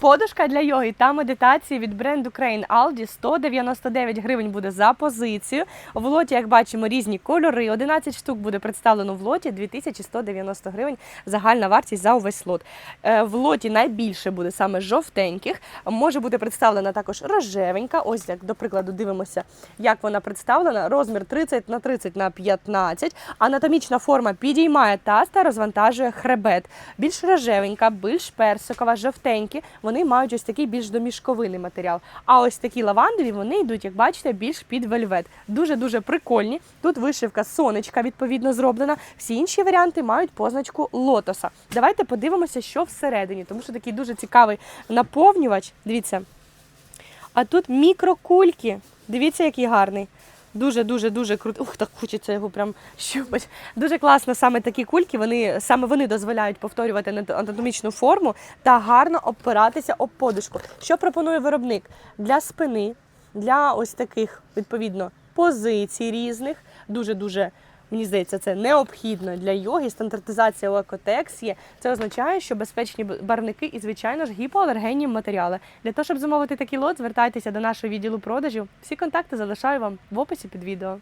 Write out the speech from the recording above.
Подушка для йоги та медитації від бренду Crane Aldi 199 гривень буде за позицію. В лоті, як бачимо, різні кольори. 11 штук буде представлено в лоті 2190 гривень. Загальна вартість за увесь лот. Е, В лоті найбільше буде саме жовтеньких. Може бути представлена також рожевенька. Ось як до прикладу дивимося, як вона представлена. Розмір 30 на 30 на 15. Анатомічна форма підіймає таз та розвантажує хребет. Більш рожевенька, більш персикова, жовтенькі. Вони мають ось такий більш домішковинний матеріал. А ось такі лавандові вони йдуть, як бачите, більш під вельвет. Дуже дуже прикольні. Тут вишивка сонечка відповідно зроблена. Всі інші варіанти мають позначку лотоса. Давайте подивимося, що всередині, тому що такий дуже цікавий наповнювач. Дивіться. А тут мікрокульки. Дивіться, який гарний. Дуже, дуже, дуже круто. Ух, так хочеться його прям щупати. Дуже класно саме такі кульки. Вони саме вони дозволяють повторювати анатомічну форму та гарно опиратися об подушку. Що пропонує виробник для спини, для ось таких відповідно позицій різних. Дуже дуже. Мені здається, це необхідно для йоги. Стандартизація у є. Це означає, що безпечні барники і, звичайно ж, гіпоалергенні матеріали. Для того, щоб замовити такий лот, звертайтеся до нашого відділу продажів. Всі контакти залишаю вам в описі під відео.